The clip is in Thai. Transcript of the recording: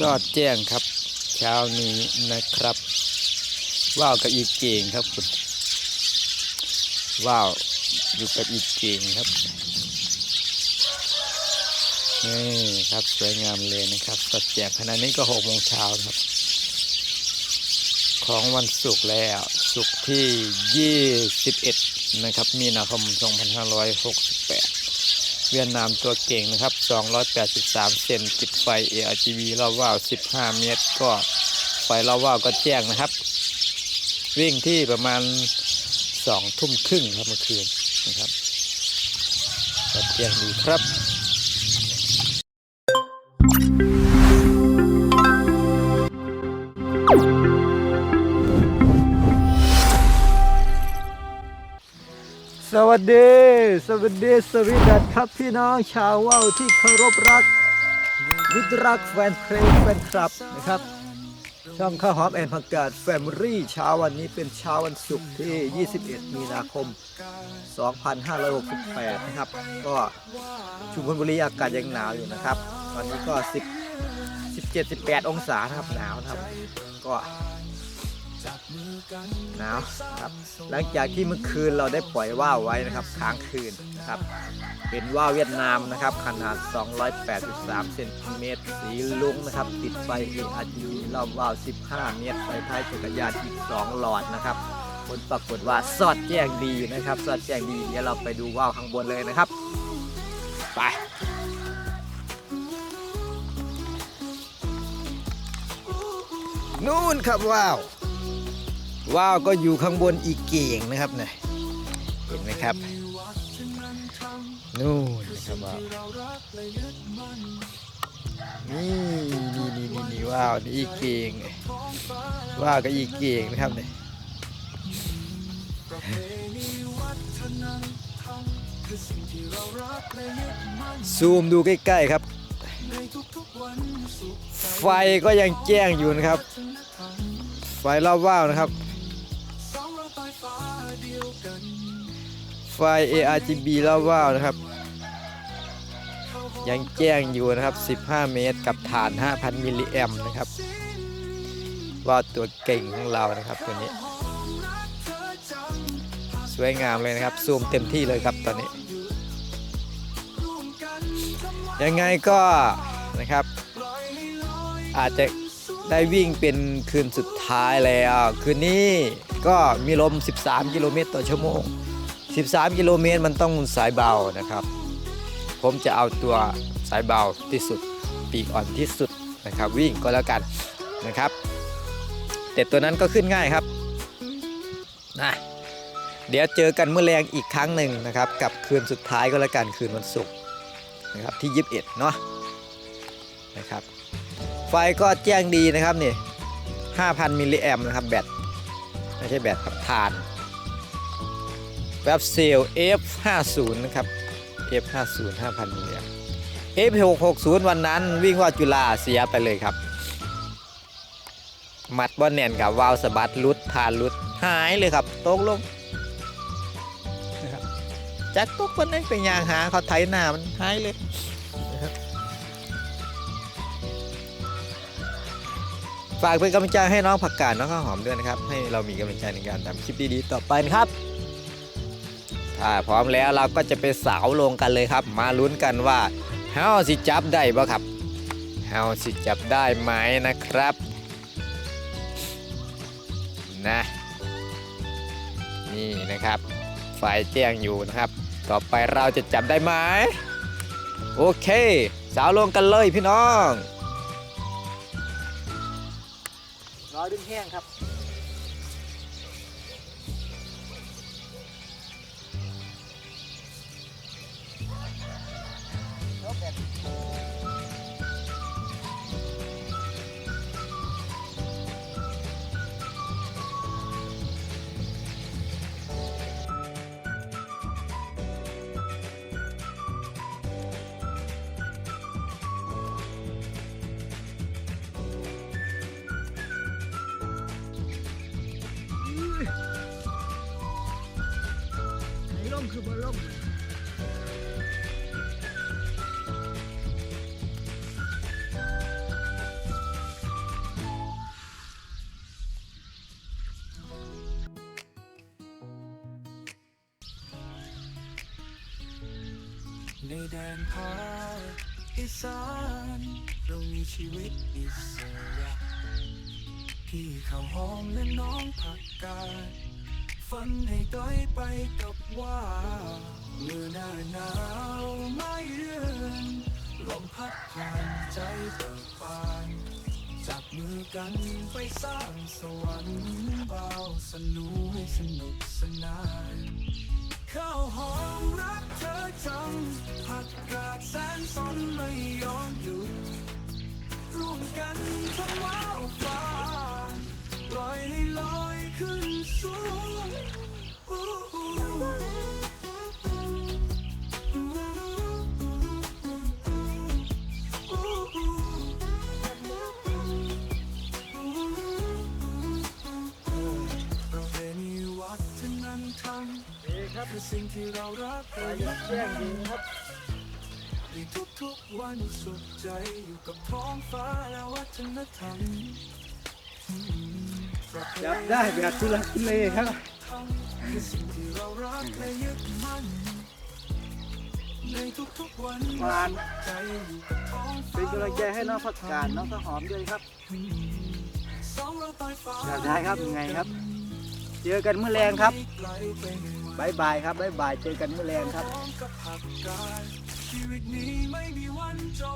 สอดแจ้งครับ เช้านี้นะครับ ว่าวกับอีเก่งครับคุณว่าวอยู่กับอีเก่งครับนี่ครับสวยงามเลยนะครับสดแจ้งขณะนี้ก็หกโมงเช้าครับ ของวันศุกร์แล้วศุกร์ที่ 21 นะครับ มีนาคม 2568 เวียดนามตัวเก่งนะครับ 283 เซนติดไฟ ARGB รอบว่าว 15 เมตร ก็ไฟรอบว่าวก็แจ้งนะครับ วิ่งที่ประมาณ 2 ทุ่มครึ่งครับเมื่อคืนนะครับก็แจ้งดีครับ สวัสดี สวัสดีสวีดัสครับพี่น้องชาวว่าวที่เคารพรักมิตรรักแฟนเพลงแฟนคลับนะครับ ช่องข้าวหอมแอนผักกาดแฟมิลี่เช้าวันนี้เป็นเช้าวันศุกร์ที่ 21 มีนาคม 2568 นะครับ ก็ชุมพลบุรีอากาศยังหนาวอยู่นะครับ ตอนนี้ก็ 10 17 18 องศานะครับหนาวนะครับ ก็ หนาวครับหลังจากที่เมื่อคืนเราได้ปล่อยว่าวไว้นะครับค้างคืนนะครับ เป็นว่าวเวียดนามนะครับ ขนาด 283เซนติเมตรสีลุ้งนะครับ ติดไฟ ARGB รอบว่าว 15 เมตรไฟท้ายจักรยานอีก 2 หลอดนะครับผลปรากฏว่าสอดแจ้งดีนะครับ สอดแจ้งดีเดี๋ยวเราไปดูว่าวข้างบนเลยนะครับ ไปนู่นครับว่าว ว้าวก็อยู่ข้างบนอีกเก่งนะครับเนี่ยเห็นไหมครับนู่นนะครับว้าวนี่นี่นี่นี่นี่ว้าวนี่อีกเก่งว้าวก็อีกเก่งนะครับเนี่ยซูมดูใกล้ๆครับ ไฟก็ยังแจ้งอยู่นะครับ ไฟรอบว่าวนะครับ ไฟ ARGB รอบว่าวนะครับ ยังแจ้งอยู่นะครับ 15 เมตรกับฐาน 5,000 มิลลิแอมนะครับว่าตัวเก่งของเรานะครับตัวนี้ สวยงามเลยนะครับ ซูมเต็มที่เลยครับตอนนี้ ยังไงก็นะครับ อาจจะได้วิ่งเป็นคืนสุดท้ายแล้ว คืนนี้ก็มีลม 13 กิโลเมตรต่อชั่วโมง 13 กิโลเมตรมันต้องสายเบานะครับ ผมจะเอาตัวสายเบาที่สุด ปีกอ่อนที่สุดนะครับ วิ่งก็แล้วกันนะครับ แต่ตัวนั้นก็ขึ้นง่ายครับนะเดี๋ยวเจอกันเมื่อแรงอีกครั้งหนึ่งนะครับ กับคืนสุดท้ายก็แล้วกันคืนวันศุกร์นะครับที่ 21 เนาะนะครับ ไฟก็แจ้งดีนะครับนี่5,000 มิลลิแอมนะครับแบตไม่ใช่แบตครับฐาน แบบเซล F50 นะครับ F50 5,000มิลลิแอม F660 วันนั้นวิ่งว่าจุฬาเสียไปเลยครับ มัดบอลแน่นกับวาล์วสะบัดรุดฐานรุดหายเลยครับตกลงนะครับจักตกวันนั้นเป็นยางหาเขาไถหน้ามันหายเลยฝากเป็นกำลังใจให้น้องผักกาดน้องข้าวหอมด้วยนะครับ ให้เรามีกำลังใจในการทำคลิปดีๆต่อไปนะครับ ถ้าพร้อมแล้วเราก็จะไปสาวลงกันเลยครับ มาลุ้นกันว่าเฮาสิจับได้บ่ครับเฮาสิจับได้ไหมนะครับนะนี่นะครับไฟแจ้งอยู่นะครับ ต่อไปเราจะจับได้ไหมโอเค สาวลงกันเลยพี่น้องรอดึงแห้งครับ ในแดนภาคอีสานเรามีชีวิตอิสระพี่ข้าวหอมและน้องผักกาดฝันให้ต้อยไปกับว่าเมื่อหน้าหนาวไม่เยือนลมพัดผ่านใจเบิกบานจับมือกันไปสร้างสวรรค์เบาสนุกให้สนุกสนาน แสนไม่ยอมหยุดร่วมกันทำว้าวฟ้าปล่อยให้ลอยขึ้นสูงประเพณีวัฒนธรรมครับคือสิ่งที่เรารักเรายกแย่งยิงครับ ในทุ กๆวันสุดใจอยู่กับท้องฟ้าและวัฒนธรรมจับได้แบบทุลักทุเลครับคือสิ่งที่เรารักและยึดมั่นในทุกๆวันวานใจอยู่กับท้องฟ้าเป็นกำลังใจให้น้องผักกาดน้องข้าวหอมด้วยครับสองเราใต้ฟ้าอยากได้ครับยังไงครับ เจอกันเมื่อแรงครับไกลไปไม่ไหวบายบายครับบายบายเจอกันเมื่อแรงครับ พร้อมกับผักกาด ชีวิตนี้ไม่มีวันจบ